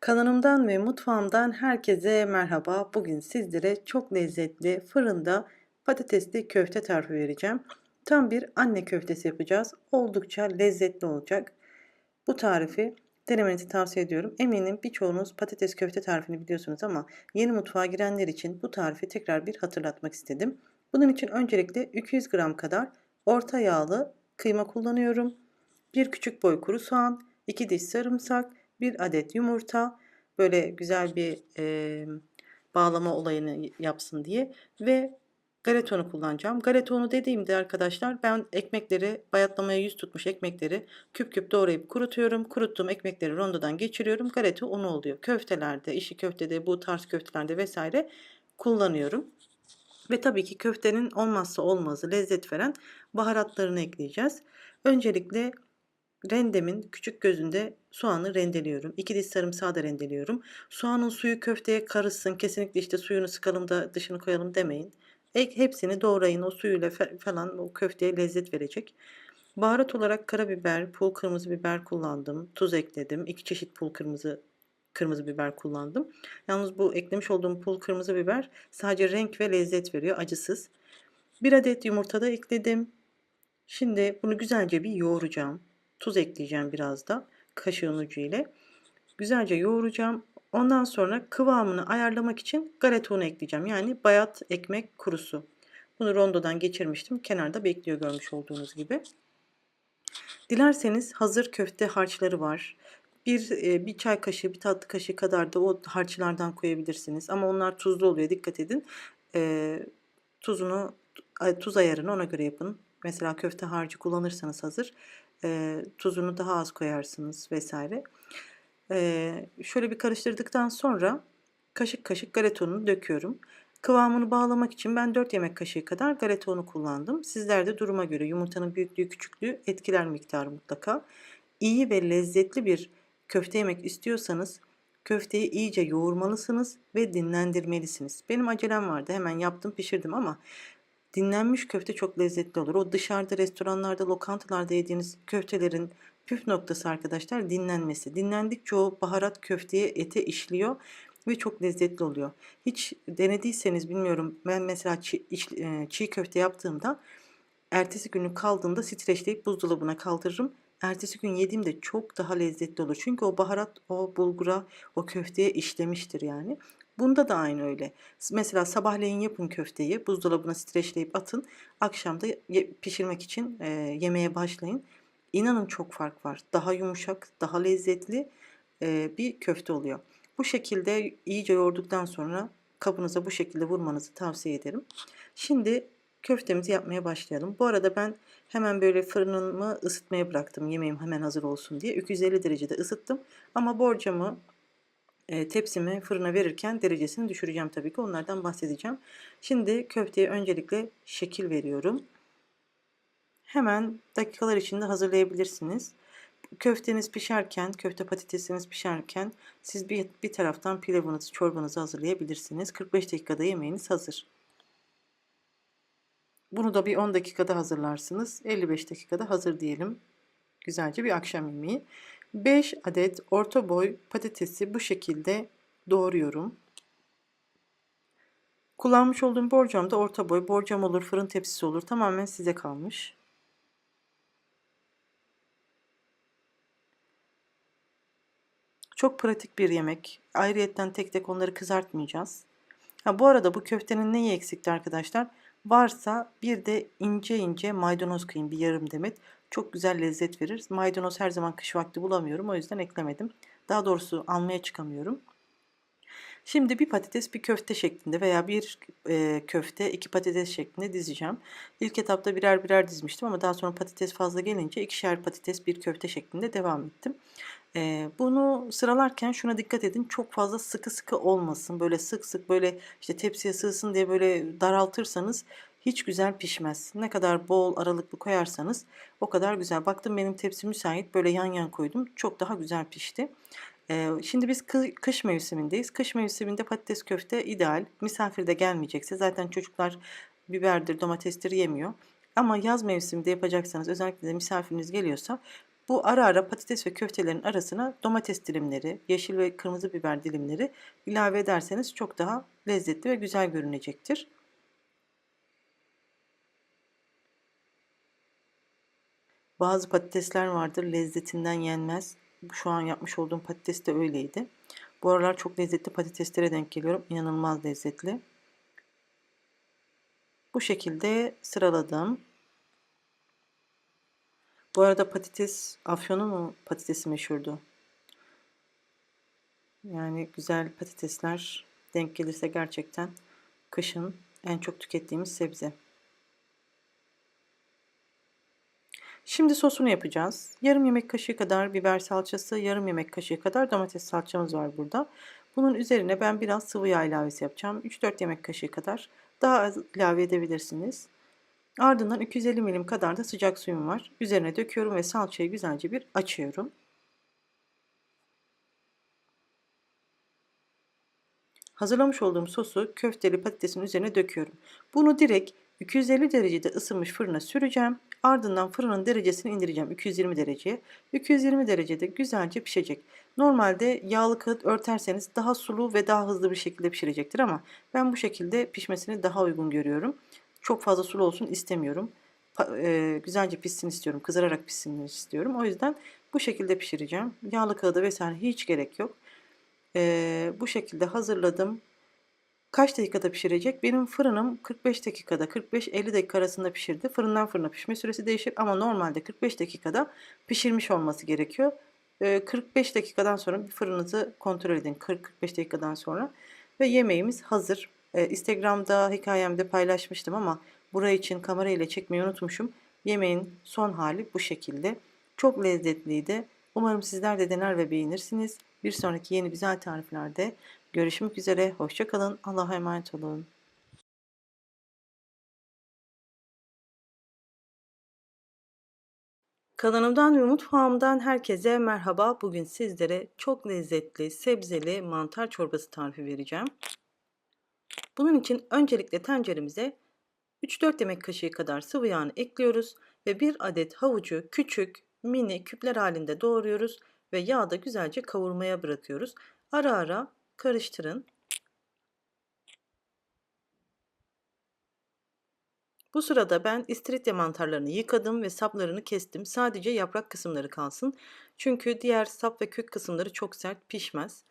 Kanalımdan ve mutfağımdan herkese merhaba. Bugün sizlere çok lezzetli fırında patatesli köfte tarifi vereceğim. Tam bir anne köftesi yapacağız. Oldukça lezzetli olacak. Bu tarifi denemenizi tavsiye ediyorum. Eminim birçoğunuz patates köfte tarifini biliyorsunuz ama yeni mutfağa girenler için bu tarifi tekrar bir hatırlatmak istedim. Bunun için öncelikle 200 gram kadar orta yağlı kıyma kullanıyorum. Bir küçük boy kuru soğan, 2 diş sarımsak, 1 adet yumurta, böyle güzel bir e, bağlama olayını yapsın diye ve galeta unu kullanacağım. Galeta unu dediğimde arkadaşlar ben ekmekleri bayatlamaya yüz tutmuş ekmekleri küp küp doğrayıp kurutuyorum. Kuruttuğum ekmekleri rondodan geçiriyorum. Galeta unu oluyor. Köftelerde, işi köftede, bu tarz köftelerde vesaire kullanıyorum. Ve tabii ki köftenin olmazsa olmazı lezzet veren baharatlarını ekleyeceğiz. Öncelikle rendemin küçük gözünde soğanı rendeliyorum. 2 diş sarımsağı da rendeliyorum. Soğanın suyu köfteye karışsın. Kesinlikle işte suyunu sıkalım da dışını koyalım demeyin. Hepsini doğrayın. O suyuyla falan o köfteye lezzet verecek. Baharat olarak karabiber, pul kırmızı biber kullandım. Tuz ekledim. İki çeşit pul kırmızı kırmızı biber kullandım. Yalnız bu eklemiş olduğum pul kırmızı biber sadece renk ve lezzet veriyor. Acısız. Bir adet yumurta da ekledim. Şimdi bunu güzelce bir yoğuracağım. Tuz ekleyeceğim biraz da kaşığın ucu ile. Güzelce yoğuracağım. Ondan sonra kıvamını ayarlamak için galeta unu ekleyeceğim. Yani bayat ekmek kurusu. Bunu rondodan geçirmiştim. Kenarda bekliyor görmüş olduğunuz gibi. Dilerseniz hazır köfte harçları var. Bir, e, bir çay kaşığı, bir tatlı kaşığı kadar da o harçlardan koyabilirsiniz. Ama onlar tuzlu oluyor. Dikkat edin. E, tuzunu, tuz ayarını ona göre yapın. Mesela köfte harcı kullanırsanız hazır tuzunu daha az koyarsınız vesaire. Şöyle bir karıştırdıktan sonra kaşık kaşık galeta ununu döküyorum. Kıvamını bağlamak için ben 4 yemek kaşığı kadar galeta unu kullandım. Sizler de duruma göre yumurtanın büyüklüğü küçüklüğü etkiler miktarı mutlaka. İyi ve lezzetli bir köfte yemek istiyorsanız köfteyi iyice yoğurmalısınız ve dinlendirmelisiniz. Benim acelem vardı hemen yaptım pişirdim ama Dinlenmiş köfte çok lezzetli olur. O dışarıda restoranlarda, lokantalarda yediğiniz köftelerin püf noktası arkadaşlar dinlenmesi. Dinlendikçe o baharat köfteye, ete işliyor ve çok lezzetli oluyor. Hiç denediyseniz bilmiyorum ben mesela çiğ, e, çiğ köfte yaptığımda ertesi günü kaldığında streçleyip buzdolabına kaldırırım. Ertesi gün yediğimde çok daha lezzetli olur. Çünkü o baharat o bulgura, o köfteye işlemiştir yani. Bunda da aynı öyle. Mesela sabahleyin yapın köfteyi, buzdolabına streçleyip atın. Akşamda pişirmek için e, yemeğe başlayın. İnanın çok fark var. Daha yumuşak, daha lezzetli e, bir köfte oluyor. Bu şekilde iyice yoğurduktan sonra kabınıza bu şekilde vurmanızı tavsiye ederim. Şimdi köftemizi yapmaya başlayalım. Bu arada ben hemen böyle fırınımı ısıtmaya bıraktım. Yemeğim hemen hazır olsun diye. 250 derecede ısıttım. Ama borcamı e, tepsimi fırına verirken derecesini düşüreceğim tabii ki. Onlardan bahsedeceğim. Şimdi köfteye öncelikle şekil veriyorum. Hemen dakikalar içinde hazırlayabilirsiniz. Köfteniz pişerken, köfte patatesiniz pişerken siz bir, bir taraftan pilavınızı, çorbanızı hazırlayabilirsiniz. 45 dakikada yemeğiniz hazır. Bunu da bir 10 dakikada hazırlarsınız. 55 dakikada hazır diyelim. Güzelce bir akşam yemeği. 5 adet orta boy patatesi bu şekilde doğruyorum. Kullanmış olduğum borcam da orta boy. Borcam olur, fırın tepsisi olur. Tamamen size kalmış. Çok pratik bir yemek. Ayrıyetten tek tek onları kızartmayacağız. Ha, bu arada bu köftenin neyi eksikti arkadaşlar? Varsa bir de ince ince maydanoz kıyın bir yarım demet. Çok güzel lezzet verir. Maydanoz her zaman kış vakti bulamıyorum. O yüzden eklemedim. Daha doğrusu almaya çıkamıyorum. Şimdi bir patates bir köfte şeklinde veya bir e, köfte iki patates şeklinde dizeceğim. İlk etapta birer birer dizmiştim ama daha sonra patates fazla gelince ikişer patates bir köfte şeklinde devam ettim. E, bunu sıralarken şuna dikkat edin çok fazla sıkı sıkı olmasın. Böyle sık sık böyle işte tepsiye sığsın diye böyle daraltırsanız hiç güzel pişmez. Ne kadar bol aralıklı koyarsanız o kadar güzel. Baktım benim tepsi müsait böyle yan yan koydum. Çok daha güzel pişti. Şimdi biz kış mevsimindeyiz. Kış mevsiminde patates köfte ideal. Misafir de gelmeyecekse zaten çocuklar biberdir, domatestir yemiyor. Ama yaz mevsiminde yapacaksanız özellikle de misafiriniz geliyorsa Bu ara ara patates ve köftelerin arasına domates dilimleri, yeşil ve kırmızı biber dilimleri ilave ederseniz çok daha lezzetli ve güzel görünecektir. Bazı patatesler vardır lezzetinden yenmez. Şu an yapmış olduğum patates de öyleydi. Bu aralar çok lezzetli patateslere denk geliyorum. İnanılmaz lezzetli. Bu şekilde sıraladım. Bu arada patates, Afyon'un mu patatesi meşhurdu? Yani güzel patatesler denk gelirse gerçekten kışın en çok tükettiğimiz sebze. Şimdi sosunu yapacağız. Yarım yemek kaşığı kadar biber salçası, yarım yemek kaşığı kadar domates salçamız var burada. Bunun üzerine ben biraz sıvı yağ ilavesi yapacağım. 3-4 yemek kaşığı kadar daha az ilave edebilirsiniz. Ardından 250 milim kadar da sıcak suyum var. Üzerine döküyorum ve salçayı güzelce bir açıyorum. Hazırlamış olduğum sosu köfteli patatesin üzerine döküyorum. Bunu direkt 250 derecede ısınmış fırına süreceğim. Ardından fırının derecesini indireceğim 220 dereceye. 220 derecede güzelce pişecek. Normalde yağlı kağıt örterseniz daha sulu ve daha hızlı bir şekilde pişirecektir ama ben bu şekilde pişmesini daha uygun görüyorum. Çok fazla sulu olsun istemiyorum. E, güzelce pişsin istiyorum. Kızararak pişsin istiyorum. O yüzden bu şekilde pişireceğim. Yağlı kağıda vesaire hiç gerek yok. E, bu şekilde hazırladım. Kaç dakikada pişirecek? Benim fırınım 45 dakikada 45-50 dakika arasında pişirdi. Fırından fırına pişme süresi değişir ama normalde 45 dakikada pişirmiş olması gerekiyor. 45 dakikadan sonra bir fırınınızı kontrol edin. 40-45 dakikadan sonra. Ve yemeğimiz hazır. Instagram'da hikayemde paylaşmıştım ama buraya için kamera çekmeyi unutmuşum. Yemeğin son hali bu şekilde. Çok lezzetliydi. Umarım sizler de dener ve beğenirsiniz. Bir sonraki yeni güzel tariflerde görüşmek üzere. Hoşçakalın. Allah'a emanet olun. Kanalımdan ve mutfağımdan herkese merhaba. Bugün sizlere çok lezzetli sebzeli mantar çorbası tarifi vereceğim. Bunun için öncelikle tenceremize 3-4 yemek kaşığı kadar sıvı yağını ekliyoruz ve bir adet havucu küçük mini küpler halinde doğruyoruz ve yağda güzelce kavurmaya bırakıyoruz. Ara ara karıştırın. Bu sırada ben istiridye mantarlarını yıkadım ve saplarını kestim. Sadece yaprak kısımları kalsın. Çünkü diğer sap ve kök kısımları çok sert pişmez.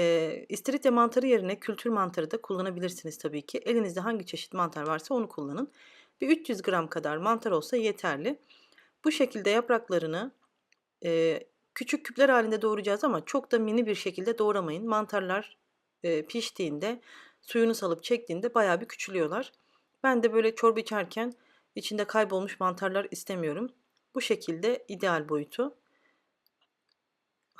E, istiridye mantarı yerine kültür mantarı da kullanabilirsiniz tabii ki. Elinizde hangi çeşit mantar varsa onu kullanın. Bir 300 gram kadar mantar olsa yeterli. Bu şekilde yapraklarını e, küçük küpler halinde doğrayacağız ama çok da mini bir şekilde doğramayın. Mantarlar e, piştiğinde suyunu salıp çektiğinde bayağı bir küçülüyorlar. Ben de böyle çorba içerken içinde kaybolmuş mantarlar istemiyorum. Bu şekilde ideal boyutu.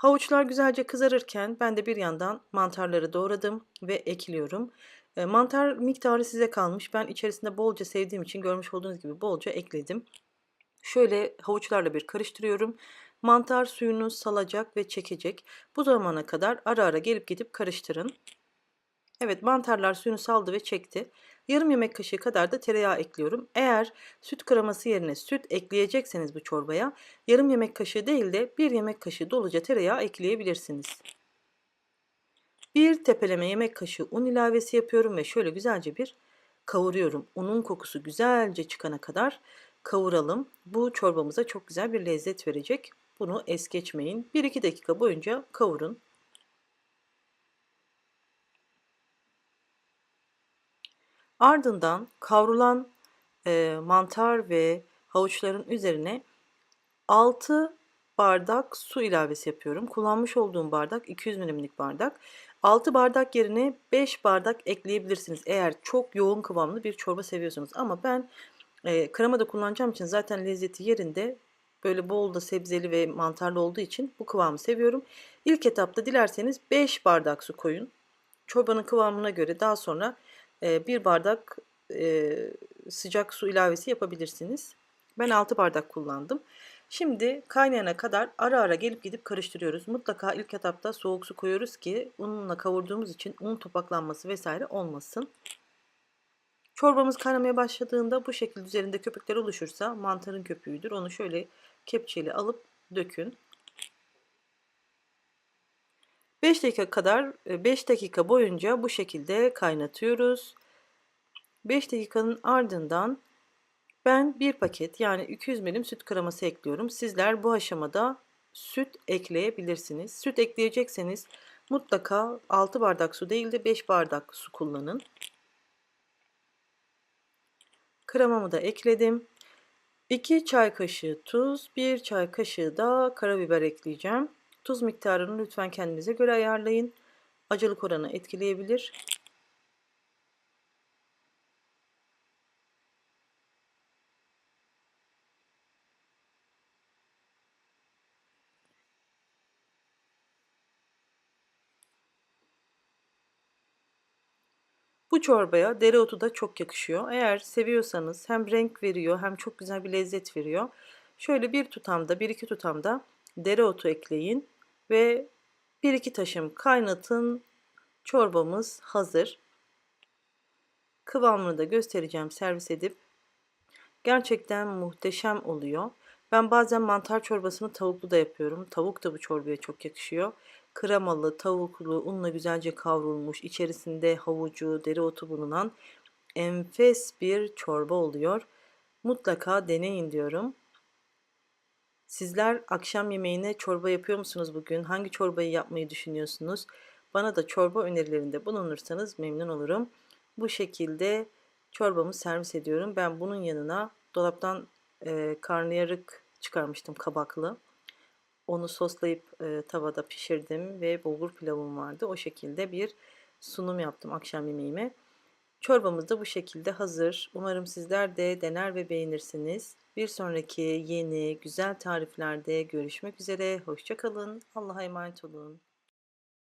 Havuçlar güzelce kızarırken ben de bir yandan mantarları doğradım ve ekliyorum. Mantar miktarı size kalmış. Ben içerisinde bolca sevdiğim için görmüş olduğunuz gibi bolca ekledim. Şöyle havuçlarla bir karıştırıyorum. Mantar suyunu salacak ve çekecek. Bu zamana kadar ara ara gelip gidip karıştırın. Evet mantarlar suyunu saldı ve çekti. Yarım yemek kaşığı kadar da tereyağı ekliyorum. Eğer süt kreması yerine süt ekleyecekseniz bu çorbaya yarım yemek kaşığı değil de bir yemek kaşığı doluca tereyağı ekleyebilirsiniz. Bir tepeleme yemek kaşığı un ilavesi yapıyorum ve şöyle güzelce bir kavuruyorum. Unun kokusu güzelce çıkana kadar kavuralım. Bu çorbamıza çok güzel bir lezzet verecek. Bunu es geçmeyin. 1-2 dakika boyunca kavurun. Ardından kavrulan e, mantar ve havuçların üzerine 6 bardak su ilavesi yapıyorum. Kullanmış olduğum bardak 200 milimlik bardak. 6 bardak yerine 5 bardak ekleyebilirsiniz eğer çok yoğun kıvamlı bir çorba seviyorsanız. Ama ben e, krema da kullanacağım için zaten lezzeti yerinde böyle bol da sebzeli ve mantarlı olduğu için bu kıvamı seviyorum. İlk etapta dilerseniz 5 bardak su koyun. Çorbanın kıvamına göre daha sonra bir bardak sıcak su ilavesi yapabilirsiniz. Ben 6 bardak kullandım. Şimdi kaynayana kadar ara ara gelip gidip karıştırıyoruz. Mutlaka ilk etapta soğuk su koyuyoruz ki unla kavurduğumuz için un topaklanması vesaire olmasın. Çorbamız kaynamaya başladığında bu şekilde üzerinde köpükler oluşursa mantarın köpüğüdür. Onu şöyle kepçeyle alıp dökün. 5 dakika kadar 5 dakika boyunca bu şekilde kaynatıyoruz. 5 dakikanın ardından ben bir paket yani 200 milim süt kreması ekliyorum. Sizler bu aşamada süt ekleyebilirsiniz. Süt ekleyecekseniz mutlaka 6 bardak su değil de 5 bardak su kullanın. Kremamı da ekledim. 2 çay kaşığı tuz, 1 çay kaşığı da karabiber ekleyeceğim. Tuz miktarını lütfen kendinize göre ayarlayın. Acılık oranı etkileyebilir. Bu çorbaya dereotu da çok yakışıyor. Eğer seviyorsanız hem renk veriyor hem çok güzel bir lezzet veriyor. Şöyle bir tutamda, bir iki tutamda dereotu ekleyin ve bir iki taşım kaynatın. Çorbamız hazır. Kıvamını da göstereceğim servis edip. Gerçekten muhteşem oluyor. Ben bazen mantar çorbasını tavuklu da yapıyorum. Tavuk da bu çorbaya çok yakışıyor. Kremalı, tavuklu, unla güzelce kavrulmuş, içerisinde havucu, dereotu bulunan enfes bir çorba oluyor. Mutlaka deneyin diyorum. Sizler akşam yemeğine çorba yapıyor musunuz bugün? Hangi çorbayı yapmayı düşünüyorsunuz? Bana da çorba önerilerinde bulunursanız memnun olurum. Bu şekilde çorbamı servis ediyorum. Ben bunun yanına dolaptan e, karnıyarık çıkarmıştım kabaklı. Onu soslayıp e, tavada pişirdim ve bulgur pilavım vardı. O şekilde bir sunum yaptım akşam yemeğime. Çorbamız da bu şekilde hazır. Umarım sizler de dener ve beğenirsiniz. Bir sonraki yeni güzel tariflerde görüşmek üzere. Hoşçakalın. Allah'a emanet olun.